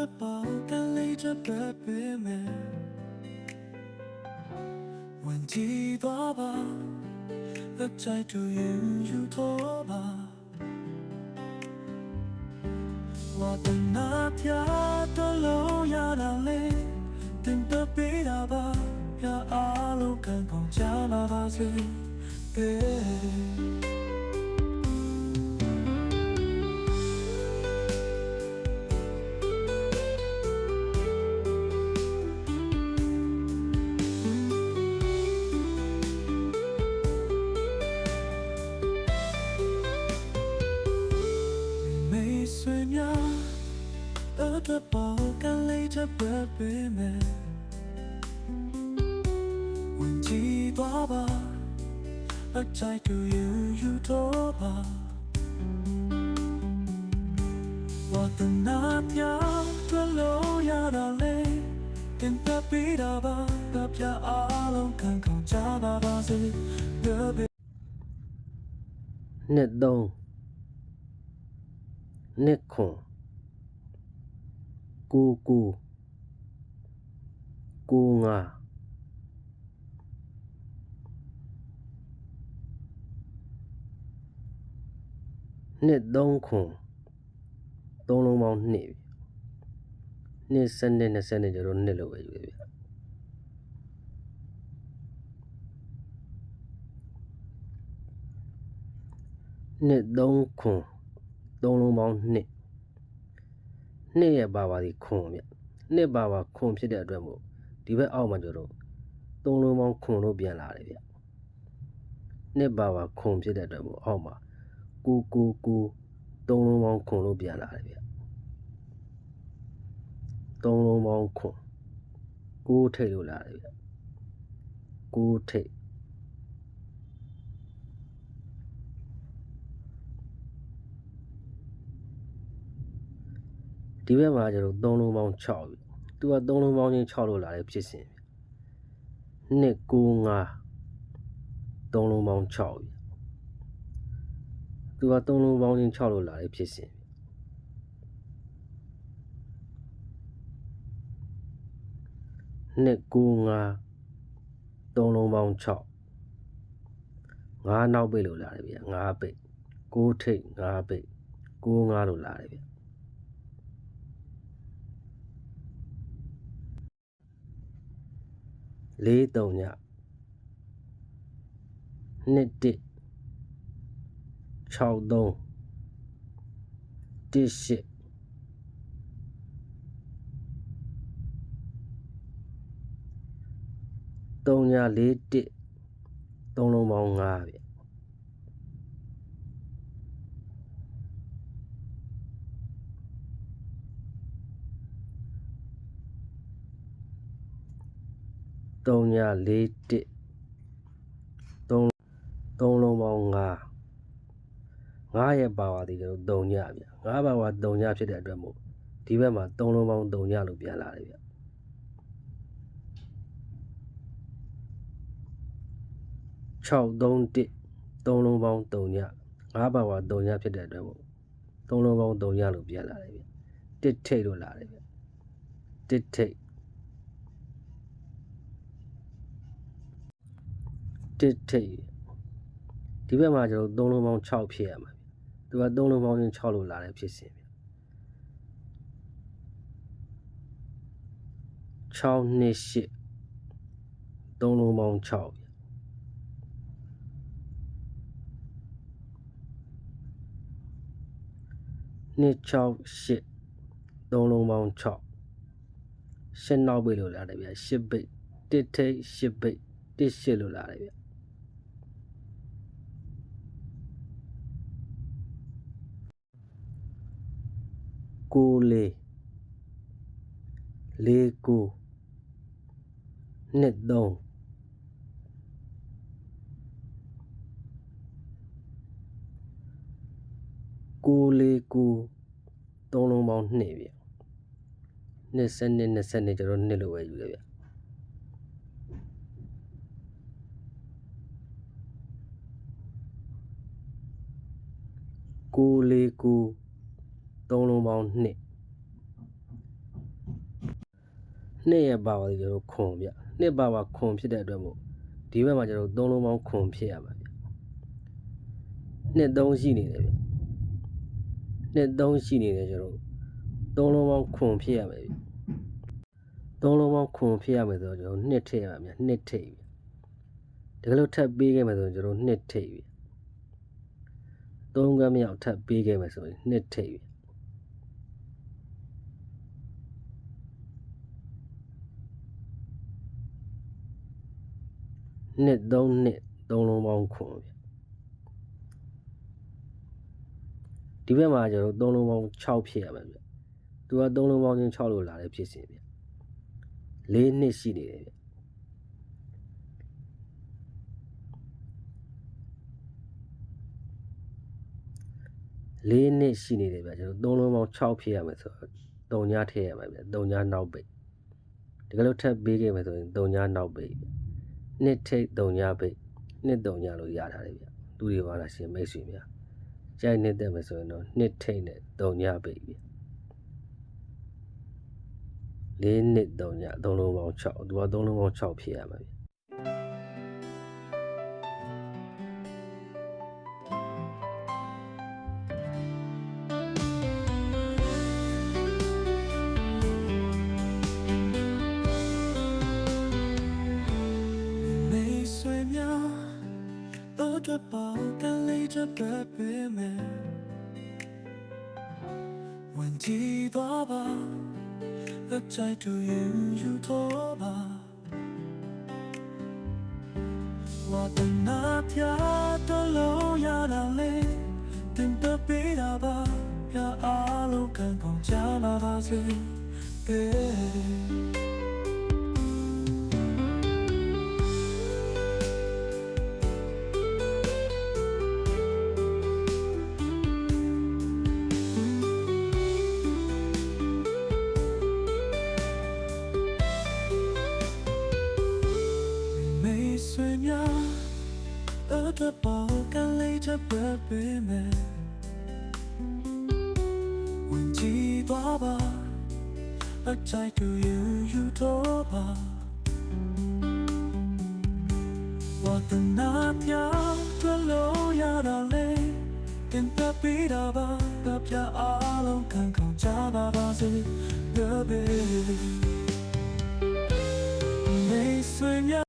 着宝，干累着白白美。问几多吧，而在就云有多吧。我的那条的路呀那里，等得比那吧呀阿路看空加那把子， 饿得饱，干累着白白美。问几多吧，而在就有有多吧。我的那条的路呀那里，跟得比大吧，大家阿龙看空加巴巴子，特别。 နှစ်3နှစ်ခွန် ကိုကိုကိုငါနှစ်3ခွန်သုံးလုံးပေါင်းနှစ်ပြီနှစ်စနစ်20နှစ်ကျတော့နှစ်လို့ပဲယူရဗျနှစ်3ခွန်သုံးလုံးပေါင်းနှစ် နှစ်ရဲ့ပါပါဒီခွန်ဗျနှစ်ပါပါခွန်ဖြစ်တဲ့အတွက်မို့ဒီဘက်အောက်မှာကျတော့သုံးလုံးပေါင်းခွန်လို့ပြန်လာတယ်ဗျနှစ်ပါပါခွန်ဖြစ်တဲ့အတွက်မို့အောက်မှာကိုကိုကိုသုံးလုံးပေါင်းခွန်လို့ပြန်လာတယ်ဗျသုံးလုံးပေါင်းခွန်ကိုထိတ်လို့လာတယ်ဗျကိုထိတ် ဒီဘက်မှာကျတော့3လုံးပေါင်း6ပြီသူက3လုံးပေါင်းချင်း6လို့လာတဲ့ဖြစ်စဉ်ပြီနှစ်9 5 3လုံးပေါင်း6ပြီသူက3လုံးပေါင်းချင်း6လို့လာတဲ့ဖြစ်စဉ်ပြီနှစ်9 5 3လုံးပေါင်း6 5နောက်ပိတ်လို့လာတယ်ဗျ5ပိတ်6ထိတ်5ပိတ်9 5လို့လာတယ်ဗျ လေးတုံညနှစ်တစ်6 3တစ်ရှစ်တုံညလေးတစ်သုံးလုံးပေါင်း5ဗျ တုံညလေးတစ်သုံးသုံးလုံးပေါင်း5 5ရဲ့ပါဝါဒီကျတော့တုံညဗျ5ပါဝါတုံညဖြစ်တဲ့အတွက်မို့ဒီဘက်မှာသုံးလုံးပေါင်းတုံညလို့ပြန်လာတယ်ဗျ6 3 1သုံးလုံးပေါင်းတုံည5ပါဝါတုံညဖြစ်တဲ့အတွက်မို့သုံးလုံးပေါင်းတုံညလို့ပြန်လာတယ်ဗျတစ်ထိတ်လို့လာတယ်ဗျတစ်ထိတ် တစ်ထိပ်ဒီဘက်မှာကျွန်တော်သုံးလုံးပေါင်း6ဖြစ်ရမှာသူကသုံးလုံးပေါင်းချင်း6လို့လာတဲ့ဖြစ်စဉ်ဗျ6နှစ်8သုံးလုံးပေါင်း6ဗျနှစ်6 8သုံးလုံးပေါင်း6ရှင်းနောက်ပိတ်လို့လာတယ်ဗျ8ပိတ်တစ်ထိပ်8ပိတ်တစ်8လို့လာတယ်ဗျ ကိုလေးလေးကိုနှစ်သုံးကိုလေးကိုသုံးလုံးပေါင်းနှစ်ဗျနှစ်စနစ်နှစ်စနစ်ကျွန်တော်နှစ်လို့ပဲယူရဗျကိုလေးကို သုံးလုံးပေါင်းနှစ်နှစ်ရဲ့ပါဝါဒီကျွန်တော်ခွန်ဗျနှစ်ပါဝါခွန်ဖြစ်တဲ့အတွက်မို့ဒီဘက်မှာကျွန်တော်သုံးလုံးပေါင်းခွန်ဖြစ်ရမှာဗျနှစ်သုံးရှိနေတယ်ဗျနှစ်သုံးရှိနေတယ်ကျွန်တော်သုံးလုံးပေါင်းခွန်ဖြစ်ရမယ်ဗျသုံးလုံးပေါင်းခွန်ဖြစ်ရမယ်ဆိုတော့ကျွန်တော်နှစ်ထည့်ရမှာဗျနှစ်ထည့်ဗျတကယ်လို့ထပ်ပေးခဲ့မယ်ဆိုရင်ကျွန်တော်နှစ်ထည့်ဗျသုံးကမ်းမြောက်ထပ်ပေးခဲ့မယ်ဆိုရင်နှစ်ထည့်ဗျ နှစ်သုံးနှစ်သုံးလုံးပေါင်းခွန်ဗျဒီဘက်မှာကျွန်တော်သုံးလုံးပေါင်း6ဖြစ်ရမှာဗျသူကသုံးလုံးပေါင်းချင်း6လို့လာတဲ့ဖြစ်စဉ်ဗျ၄နှစ်ရှိနေတယ်ဗျ၄နှစ်ရှိနေတယ်ဗျကျွန်တော်သုံးလုံးပေါင်း6ဖြစ်ရမယ်ဆိုတော့တုံညာထည့်ရမှာဗျတုံညာနောက်ပိတ်တကယ်လို့ထပ်ပေးခဲ့မယ်ဆိုရင်တုံညာနောက်ပိတ်ဗျ နှစ်ထိတ်တုံညာပိတ်နှစ်တုံညာလို့ရတာလေဗျလူတွေပါလားရှင်မိတ်ဆွေများကြိုက်နှစ်သက်မယ်ဆိုရင်တော့နှစ်ထိတ်နဲ့တုံညာပိတ်ဗျလေးနှစ်တုံညာသုံးလုံးပေါင်း6သူကသုံးလုံးပေါင်း6ဖြစ်ရမှာဗျ တော့တော့ပေါ့ကလေးချက်ပဲပေးမယ်ဝင်ကြည့်တော့ပါလက်ချိုက်တူရင်ယူတော့ပါဝတ်နာပြတော့လို့ရတာလေတင်တပေးတာပါ 的宝干累着不闭门，问几多吧，不再就要要多吧。我的那条断路要到累，跟隔壁的吧，隔壁阿龙看空家吧，把子隔壁。没碎呀。